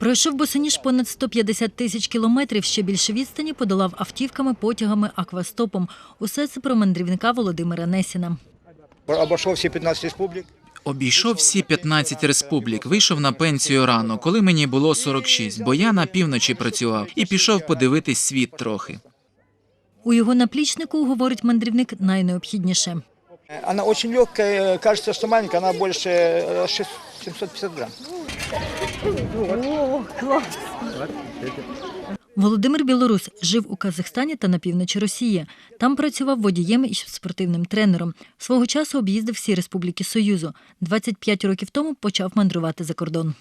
Пройшов босоніж понад 150 тисяч кілометрів, ще більше відстані подолав автівками, потягами, аквастопом. Усе це про мандрівника Володимира Несіна. Обошел все 15 республик. Обійшов всі 15 республік, вийшов на пенсію рано, коли мені було 46, бо я на півночі працював і пішов подивитись світ трохи. У його наплічнику, говорить мандрівник, найнеобхідніше. Она очень легкая, кажется, что маленькая, она больше э, шесть- 750 грамм. Володимир Білорус жив у Казахстані та на півночі Росії. Там працював водієм і спортивним тренером. Свого часу об'їздив всі республіки Союзу. 25 років тому почав мандрувати за кордон.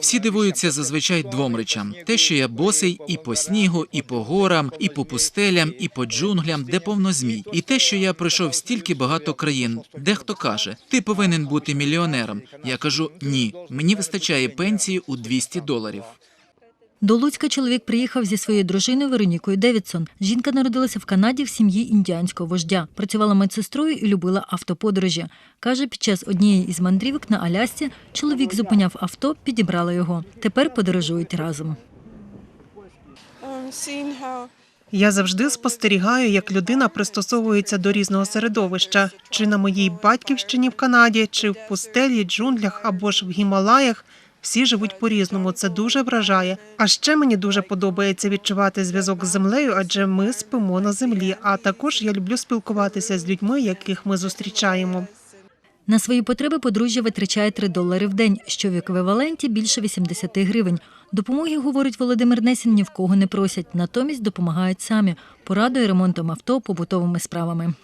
Всі дивуються зазвичай двом речам: те, що я босий і по снігу, і по горам, і по пустелям, і по джунглям, де повно змій, і те, що я пройшов стільки багато країн. Дехто каже, ти повинен бути мільйонером. Я кажу ні, мені вистачає пенсії у 200 доларів. До Луцька чоловік приїхав зі своєю дружиною Веронікою Девідсон. Жінка народилася в Канаді в сім'ї індіанського вождя. Працювала медсестрою і любила автоподорожі. Каже, під час однієї із мандрівок на Алясці чоловік зупиняв авто, підібрала його. Тепер подорожують разом. Я завжди спостерігаю, як людина пристосовується до різного середовища, чи на моїй батьківщині в Канаді, чи в пустелі, джунглях або ж в Гімалаях. Всі живуть по-різному. Це дуже вражає. А ще мені дуже подобається відчувати зв'язок з землею, адже ми спимо на землі. А також я люблю спілкуватися з людьми, яких ми зустрічаємо. На свої потреби подружжя витрачає 3 долари в день, що в еквіваленті більше 80 гривень. Допомоги, говорить Володимир Несін, ні в кого не просять, натомість допомагають самі порадою, ремонтом авто, побутовими справами.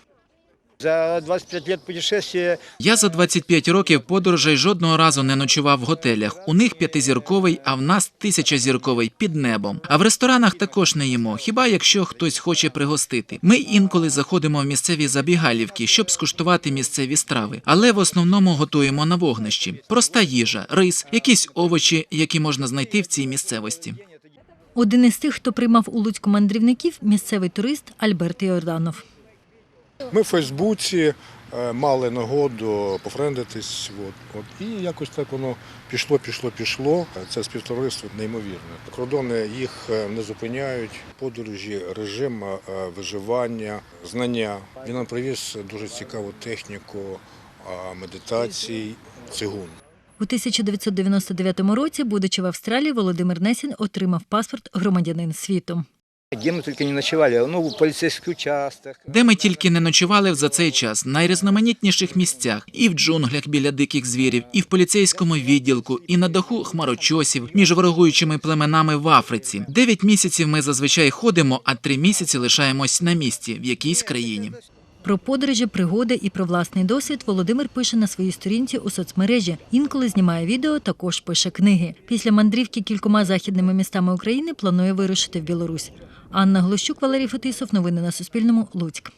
За 25 лет путешествия Я за 25 років подорожей жодного разу не ночував в готелях. У них п'ятизірковий, а в нас тисячазірковий під небом. А в ресторанах також не їмо. Хіба якщо хтось хоче пригостити? Ми інколи заходимо в місцеві забігалівки, щоб скуштувати місцеві страви, але в основному готуємо на вогнищі. Проста їжа, рис, якісь овочі, які можна знайти в цій місцевості. Один із тих, хто приймав у Луцьку мандрівників, місцевий турист Альберт Йорданов. Ми в Фейсбуці е, мали нагоду пофрендитись. От, от, і якось так воно пішло, пішло, пішло. Це співтовариство неймовірне. Кордони їх е, не зупиняють, подорожі, режим е, виживання, знання. Він нам привіз дуже цікаву техніку медитацій, цигун. У 1999 році, будучи в Австралії, Володимир Несін отримав паспорт громадянин світу. Где мы только не ночевали, ну, в полицейских участках. Де ми тільки не ночували за цей час, в найрізноманітніших місцях, і в джунглях біля диких звірів, і в поліцейському відділку, і на даху хмарочосів між ворогуючими племенами в Африці. Дев'ять місяців ми зазвичай ходимо, а три місяці лишаємось на місці в якійсь країні. Про подорожі, пригоди і про власний досвід Володимир пише на своїй сторінці у соцмережі. Інколи знімає відео, також пише книги. Після мандрівки кількома західними містами України планує вирушити в Білорусь. Анна Глущук, Валерій Фетисов. Новини на Суспільному. Луцьк.